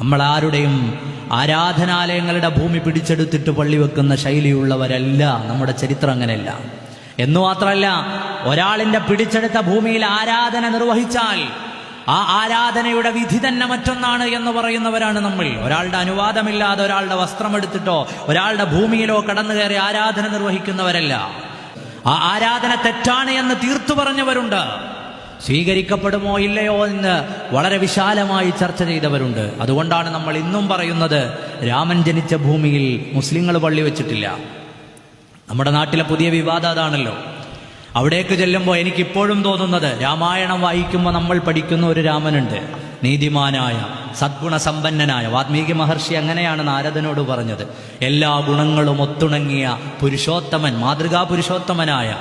നമ്മൾ ആരുടെയും ആരാധനാലയങ്ങളുടെ ഭൂമി പിടിച്ചെടുത്തിട്ട് പള്ളി വെക്കുന്ന ശൈലിയുള്ളവരല്ല നമ്മുടെ ചരിത്രം അങ്ങനെയല്ല. എന്നു മാത്രമല്ല ഒരാളിന്റെ പിടിച്ചെടുത്ത ഭൂമിയിൽ ആരാധന നിർവഹിച്ചാൽ ആ ആരാധനയുടെ വിധി തന്നെ മറ്റൊന്നാണ് എന്ന് പറയുന്നവരാണ് നമ്മൾ. ഒരാളുടെ അനുവാദമില്ലാതെ ഒരാളുടെ വസ്ത്രമെടുത്തിട്ടോ ഒരാളുടെ ഭൂമിയിലോ കടന്നു കയറി ആരാധന നിർവഹിക്കുന്നവരല്ല. ആ ആരാധന തെറ്റാണ് എന്ന് തീർത്തു പറഞ്ഞവരുണ്ട്. സ്വീകരിക്കപ്പെടുമോ ഇല്ലയോ എന്ന് വളരെ വിശാലമായി ചർച്ച ചെയ്തവരുണ്ട്. അതുകൊണ്ടാണ് നമ്മൾ ഇന്നും പറയുന്നത് രാമൻ ജനിച്ച ഭൂമിയിൽ മുസ്ലിങ്ങൾ പള്ളി വെച്ചിട്ടില്ല. നമ്മുടെ നാട്ടിലെ പുതിയ വിവാദം അതാണല്ലോ. അവിടേക്ക് ചെല്ലുമ്പോൾ എനിക്കിപ്പോഴും തോന്നുന്നത് രാമായണം വായിക്കുമ്പോൾ നമ്മൾ പഠിക്കുന്ന ഒരു രാമനുണ്ട് നീതിമാനായ സദ്ഗുണസമ്പന്നനായ വാത്മീകി മഹർഷി അങ്ങനെയാണ് നാരദനോട് പറഞ്ഞത്. എല്ലാ ഗുണങ്ങളും ഒത്തുണങ്ങിയ പുരുഷോത്തമൻ മാതൃകാ പുരുഷോത്തമനായ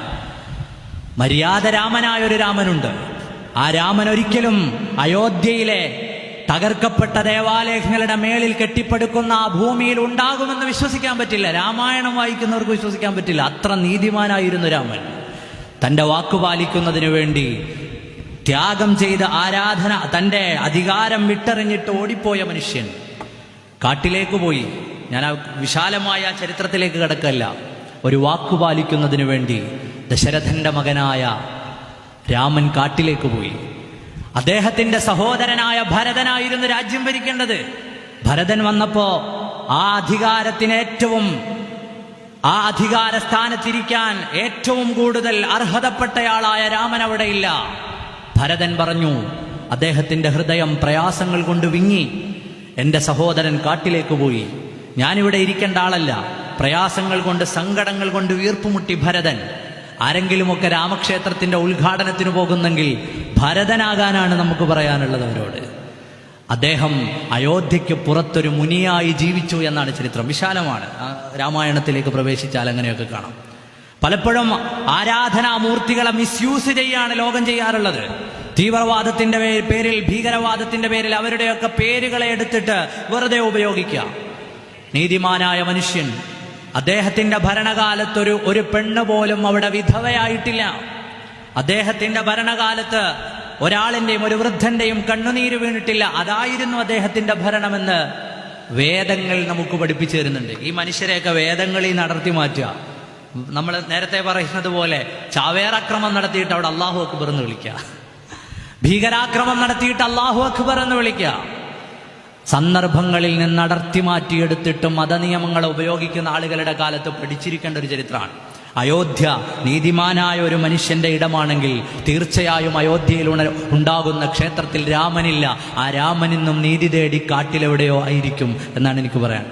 മര്യാദ രാമനായ ഒരു രാമനുണ്ട്. ആ രാമൻ ഒരിക്കലും അയോധ്യയിലെ തകർക്കപ്പെട്ട ദേവാലയങ്ങളുടെ മേളിൽ കെട്ടിപ്പടുക്കുന്ന ആ ഭൂമിയിൽ ഉണ്ടാകുമെന്ന് വിശ്വസിക്കാൻ പറ്റില്ല. രാമായണം വായിക്കുന്നവർക്ക് വിശ്വസിക്കാൻ പറ്റില്ല. അത്ര നീതിമാനായിരുന്നു രാമൻ. തന്റെ വാക്കു പാലിക്കുന്നതിനു വേണ്ടി ത്യാഗം ചെയ്ത ആരാധന തന്റെ അധികാരം വിട്ടെറിഞ്ഞിട്ട് ഓടിപ്പോയ മനുഷ്യൻ. കാട്ടിലേക്ക് പോയി. ഞാൻ ആ വിശാലമായ ചരിത്രത്തിലേക്ക് കിടക്കല്ല. ഒരു വാക്കു പാലിക്കുന്നതിനു വേണ്ടി ദശരഥന്റെ മകനായ രാമൻ കാട്ടിലേക്ക് പോയി. അദ്ദേഹത്തിന്റെ സഹോദരനായ ഭരതനായിരുന്നു രാജ്യം ഭരിക്കേണ്ടത്. ഭരതൻ വന്നപ്പോ ആ അധികാരത്തിന് ഏറ്റവും ആ അധികാര സ്ഥാനത്തിരിക്കാൻ ഏറ്റവും കൂടുതൽ അർഹതപ്പെട്ടയാളായ രാമൻ അവിടെയില്ല. ഭരതൻ പറഞ്ഞു അദ്ദേഹത്തിന്റെ ഹൃദയം പ്രയാസങ്ങൾ കൊണ്ട് വിങ്ങി. എന്റെ സഹോദരൻ കാട്ടിലേക്ക് പോയി. ഞാനിവിടെ ഇരിക്കേണ്ട ആളല്ല. പ്രയാസങ്ങൾ കൊണ്ട് സങ്കടങ്ങൾ കൊണ്ട് വീർപ്പുമുട്ടി ഭരതൻ. ആരെങ്കിലുമൊക്കെ രാമക്ഷേത്രത്തിന്റെ ഉദ്ഘാടനത്തിന് പോകുന്നെങ്കിൽ ഭരതനാകാനാണ് നമുക്ക് പറയാനുള്ളത് അവരോട്. അദ്ദേഹം അയോധ്യയ്ക്ക് പുറത്തൊരു മുനിയായി ജീവിച്ചു എന്നാണ് ചരിത്രം. വിശാലമാണ്. രാമായണത്തിലേക്ക് പ്രവേശിച്ചാൽ അങ്ങനെയൊക്കെ കാണാം. പലപ്പോഴും ആരാധനാമൂർത്തികളെ മിസ്യൂസ് ചെയ്യാണ് ലോകം ചെയ്യാറുള്ളത്. തീവ്രവാദത്തിന്റെ പേരിൽ ഭീകരവാദത്തിന്റെ പേരിൽ അവരുടെയൊക്കെ പേരുകളെ എടുത്തിട്ട് വെറുതെ ഉപയോഗിക്കുക നീതിമാനായ മനുഷ്യൻ അദ്ദേഹത്തിന്റെ ഭരണകാലത്തൊരു ഒരു പെണ്ണ് പോലും അവിടെ വിധവയായിട്ടില്ല. അദ്ദേഹത്തിന്റെ ഭരണകാലത്ത് ഒരാളിന്റെയും ഒരു വൃദ്ധന്റെയും കണ്ണുനീര് വീണിട്ടില്ല. അതായിരുന്നു അദ്ദേഹത്തിന്റെ ഭരണമെന്ന് വേദങ്ങൾ നമുക്ക് പഠിപ്പിച്ചു തരുന്നുണ്ട്. ഈ മനുഷ്യരെയൊക്കെ വേദങ്ങളിൽ നടത്തി മാറ്റുക. നമ്മൾ നേരത്തെ പറയുന്നത് പോലെ ചാവേറാക്രമം നടത്തിയിട്ട് അവിടെ അള്ളാഹു അക്ബർ എന്ന് വിളിക്കുക. ഭീകരാക്രമം നടത്തിയിട്ട് അള്ളാഹു അക്ബർ എന്ന് വിളിക്കുക. സന്ദർഭങ്ങളിൽ നിന്ന് അടർത്തി മാറ്റിയെടുത്തിട്ട് മതനിയമങ്ങൾ ഉപയോഗിക്കുന്ന ആളുകളുടെ കാലത്ത് പഠിച്ചിരിക്കേണ്ട ഒരു ചരിത്രമാണ്. അയോധ്യ നീതിമാനായ ഒരു മനുഷ്യന്റെ ഇടമാണെങ്കിൽ തീർച്ചയായും അയോധ്യയിൽ ഉണ- ഉണ്ടാകുന്ന ക്ഷേത്രത്തിൽ രാമനില്ല. ആ രാമനിന്നും നീതി തേടി കാട്ടിലെവിടെയോ ആയിരിക്കും എന്നാണ് എനിക്ക് പറയാൻ.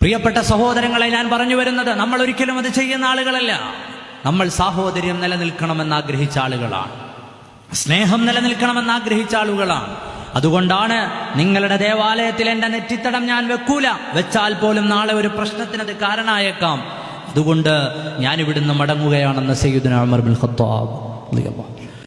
പ്രിയപ്പെട്ട സഹോദരങ്ങളെ ഞാൻ പറഞ്ഞു വരുന്നത് നമ്മൾ ഒരിക്കലും അത് ചെയ്യുന്ന ആളുകളല്ല. നമ്മൾ സാഹോദര്യം നിലനിൽക്കണമെന്ന് ആഗ്രഹിച്ച ആളുകളാണ്. സ്നേഹം നിലനിൽക്കണമെന്ന് ആഗ്രഹിച്ച ആളുകളാണ്. അതുകൊണ്ടാണ് നിങ്ങളുടെ ദേവാലയത്തിൽ എന്റെ നെറ്റിത്തടം ഞാൻ വെക്കൂല. വെച്ചാൽ പോലും നാളെ ഒരു പ്രശ്നത്തിന് അത് കാരണമായേക്കാം. അതുകൊണ്ട് ഞാൻ ഇവിടുന്ന് മടങ്ങുകയാണെന്ന് സയ്യിദ്ന ഉമർ ബിൻ ഖത്താബ്.